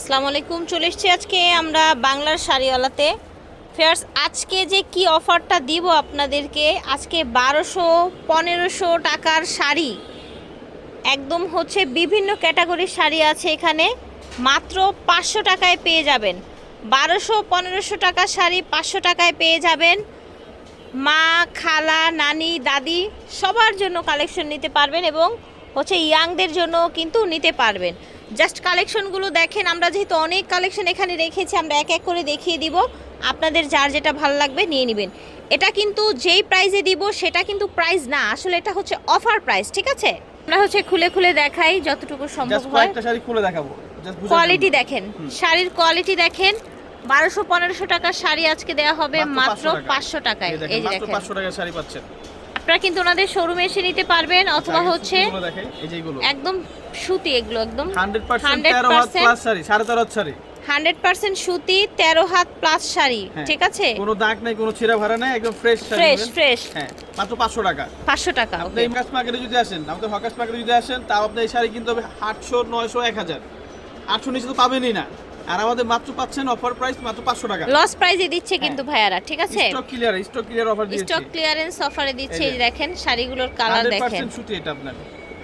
আসসালামু আলাইকুম, চলে এসেছি আজকে আমরা বাংলার শাড়িওয়ালাতে। ফেয়ার্স আজকে যে কি অফারটা দিব আপনাদেরকে, আজকে বারোশো, পনেরোশো টাকার শাড়ি। একদম হচ্ছে বিভিন্ন ক্যাটাগরির শাড়ি আছে এখানে, মাত্র পাঁচশো টাকায় পেয়ে যাবেন। বারোশো, পনেরোশো টাকার শাড়ি পাঁচশো টাকায় পেয়ে যাবেন। মা, খালা, নানি, দাদি, সবার জন্য কালেকশন নিতে পারবেন এবং হচ্ছে ইয়াংদের জন্য কিন্তু নিতে পারবেন। জাস্ট কালেকশনগুলো দেখেন আমরা যেহেতু অনেক কালেকশন এখানে রেখেছি আমরা এক এক করে দেখিয়ে দিব। আপনাদের যার যেটা ভালো লাগবে নিয়ে নেবেন। এটা কিন্তু যেই প্রাইজে দিব সেটা কিন্তু প্রাইস না আসলে এটা হচ্ছে অফার প্রাইস ঠিক আছে? আমরা হচ্ছে খুলে খুলে দেখাই যতটুকু সম্ভব হয়। খুলে দেখাবো কোয়ালিটি দেখেন শাড়ির কোয়ালিটি দেখেন বারোশো পনেরোশো টাকার শাড়ি আজকে দেওয়া হবে মাত্র পাঁচশো টাকায় এই দেখেন, 500 টাকার শাড়ি পাচ্ছেন। আপনারা কিন্তু ওনাদের শোরুমে এসে নিতে পারবেন অথবা হচ্ছে একদম সুতি এগুলো একদম 100% 13 হাত 100% প্লাস শাড়ি, সাড়ে তেরো হাত শাড়ি। হান্ড্রেড পার্সেন্ট সুতি তেরো হাত প্লাস শাড়ি হ্যাঁ। ঠিক আছে? কোনো দাগ নাই কোনো ছিঁড়া ভাড়া নাই একদম ফ্রেশ ফ্রেশ ফ্রেশ হ্যাঁ মাত্র 500 টাকা। পাঁচশো টাকা আপনি ওকে মার্কেটে যদি আসেন আমাদের মার্কেটে যদি আসেন তাও আপনি এই শাড়ি কিনতে হবে 800 900 1000 800 নিচে তো পাবেনই না। আর আমাদের মাত্র পাচ্ছেন অফার প্রাইস মাত্র 500 টাকা। লস প্রাইজে দিচ্ছে হ্যাঁ। কিন্তু ভাইয়ারা ঠিক আছে? Stock clear stock clear offer দিয়েছি। স্টক ক্লিয়ারেন্স অফারে দিচ্ছে এই দেখেন শাড়িগুলোর কালার দেখেন। 100% সুতি এটা আপনার।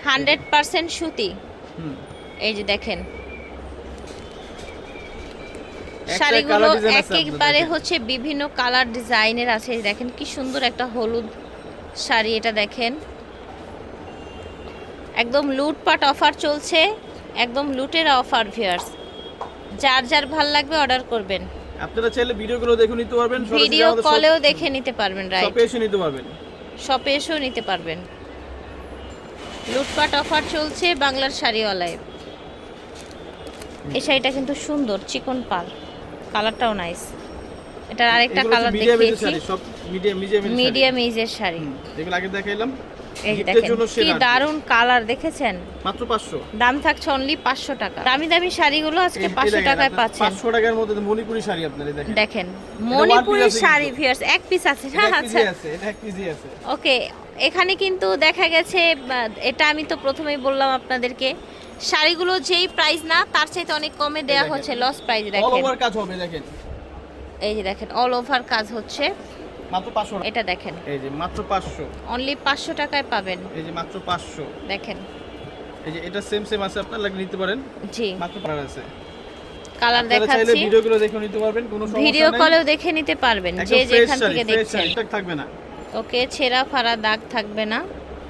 হান্ড্রেড পার্সেন্ট সুতি। হুম। এই যে দেখেন। শাড়িগুলো একেবারে হচ্ছে বিভিন্ন কালার ডিজাইনের আছে এই দেখেন কি সুন্দর একটা হলুদ শাড়ি এটা দেখেন। একদম লুটপাট অফার চলছে একদম লুটের অফার ভিউয়ার্স যার যার ভালো লাগবে অর্ডার করবেন। আপনারা চাইলে ভিডিওগুলো দেখে নিতে পারবেন ভিডিও কলেও দেখে নিতে পারবেন রাইট শপে এসে নিতে পারবেন। শপে এসেও নিতে পারবেন। লুটপাট অফার চলছে বাংলার শাড়িওয়ালায়। এই শাড়িটা কিন্তু সুন্দর চিকন পার কালারটাও নাইস এটার আরেকটা কালার দেখিয়েছি। Sari, medium medium sari. যেগুলো আগে দেখাইলাম। এই যে দেখেন কি সেরা দারুণ কালার দেখেছেন? মাত্র 500 দাম থাকছে অনলি পাঁচশো টাকা। দামি দামি শাড়িগুলো আজকে এই- এই পাঁচশো দেখেন, টাকায় পাচ্ছেন। 500 টাকার মধ্যে মণিপুরি শাড়ি আপনারা দেখেন। দেখেন মণিপুরি শাড়ি এক পিস আছে হ্যাঁ আচ্ছা। আছে এক কেজি আছে। ওকে এখানে কিন্তু দেখা গেছে এটা আমি তো প্রথমেই বললাম আপনাদেরকে শাড়িগুলো যেই প্রাইস না তার চাইতে অনেক কমে দেয়া দেখেন। হচ্ছে লস প্রাইস অল দেখেন। ওভার কাজ হবে দেখেন। এই যে দেখেন অল ওভার কাজ হচ্ছে। মাত্র 500 এটা দেখেন। এই যে মাত্র 500 অনলি পাঁচশো টাকায় পাবেন। এই যে মাত্র 500 দেখেন। এই যে এটা সেম সেম আছে আপনারা লাগলে নিতে পারেন। জি। মাত্র পার আছে। কালার চাইলে ভিডিওগুলো দেখে নিতে পারবেন কোনো সমস্যা ভিডিও কলেও দেখে নিতে পারবেন যে যেখান থেকে দেখছেন। এটা থাকবে না। ওকে ছেঁড়া ফাড়া দাগ থাকবে না।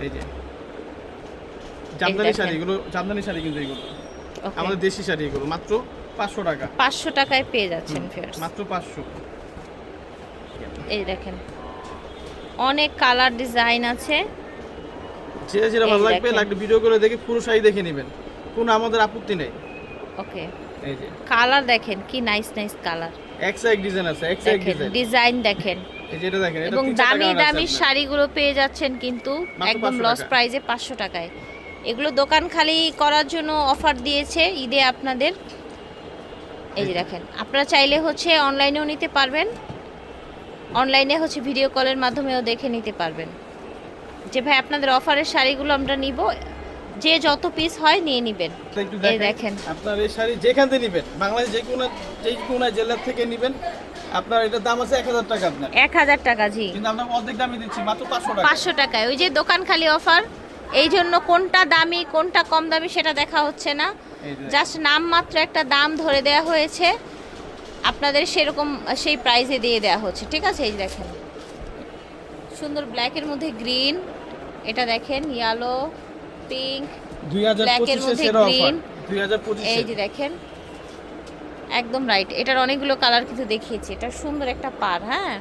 এই যে। জামদানি শাড়ি এগুলো জামদানি শাড়ি কিন্তু এগুলো আমাদের দেশি শাড়ি এগুলো মাত্র 500 টাকা। পাঁচশো টাকায় পেয়ে যাচ্ছেন ফেয়ার্স মাত্র 500 এই দেখেন। অনেক কালার ডিজাইন আছে। যেটা যেটা ভালো লাগবে দেখেন। ভিডিও করে দেখে পুরো শাড়ি দেখে নেবেন। কোনো আমাদের আপত্তি নেই। ওকে। এই যে। কালার দেখেন কি নাইস নাইস কালার এক ডিজাইন আছে এক দেখেন ডিজাইন ডিজাইন দেখেন। এই যেটা দেখেন এবং দামি দামি। শাড়িগুলো পেয়ে যাচ্ছেন কিন্তু একদম লস। প্রাইজে পাঁচশো টাকায়। এগুলো দোকান খালি করার জন্য অফার দিয়েছে ঈদে আপনাদের। এই যে দেখেন আপনারা চাইলে হচ্ছে অনলাইনেও নিতে পারবেন। অনলাইনে হচ্ছে ভিডিও কলের মাধ্যমেও দেখে নিতে পারবেন। যে ভাই আপনাদের অফারের শাড়িগুলো আমরা নিব। যে যত পিস হয় নিয়ে নেবেন। এটা এই দেখেন। আপনার এই শাড়ি যেখান থেকে নেবেন বাংলাদেশ যে কোনো যে কোনো জেলার থেকে নেবেন আপনার এটার দাম আছে এক হাজার টাকা আপনার। এক হাজার টাকা জি। কিন্তু আমরা অর্ধেক দামে দিচ্ছি মাত্র পাঁচশো টাকা। পাঁচশো টাকায়। ওই যে দোকান খালি অফার এই জন্য কোনটা দামি কোনটা কম দামি সেটা দেখা হচ্ছে না। জাস্ট নাম মাত্র একটা দাম ধরে দেয়া হয়েছে। আপনাদের সেরকম সেই প্রাইসে দিয়ে দেওয়া হচ্ছে। ঠিক আছে? এই যে দেখেন। সুন্দর ব্ল্যাকের মধ্যে গ্রিন এটা দেখেন ইয়েলো পিঙ্ক পঁচিশে মধ্যে হাজার এই যে দেখেন একদম রাইট এটার অনেকগুলো কালার কিন্তু দেখিয়েছি। এটা সুন্দর একটা পার হ্যাঁ?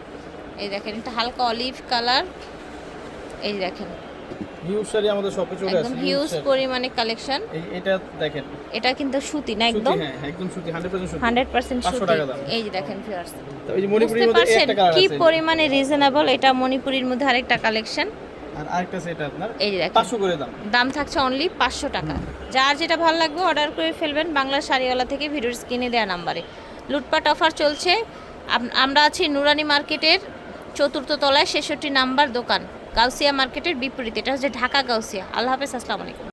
এই দেখেন এটা হালকা অলিভ কালার এই যে দেখেন। হিউজ শাড়ি আমাদের শপে চলে একদম আসে হিউজ পরিমাণে কালেকশন এটা দেখেন। এটা কিন্তু সুতি না একদম? হ্যাঁ একদম সুতি হান্ড্রেড পার্সেন্ট সুতি। হান্ড্রেড পার্সেন্ট 500 সুতি। এই যে দেখেন ভিউয়ার্স তো এই যে মণিপুরির মধ্যে একটা কালার কি পরিমাণে রিজনেবল এটা মণিপুরির মধ্যে আরেকটা কালেকশন আর আরেকটা সেট আপনার। এই যে দেখেন। পাঁচশো করে দাম। দাম থাকছে অনলি পাঁচশো টাকা। যার যেটা ভালো লাগবে অর্ডার করে ফেলবেন বাংলা শাড়িওয়ালা থেকে ভিডিওর স্ক্রিনে দেওয়া নাম্বারে লুটপাট অফার চলছে। আমরা আছি নুরানি মার্কেটের চতুর্থ তলায় ছেষট্টি নাম্বার দোকান। গাউসিয়া মার্কেটের বিপরীতে এটা হচ্ছে ঢাকা গাউসিয়া। আল্লাহ হাফেজ আসসালামু আলাইকুম।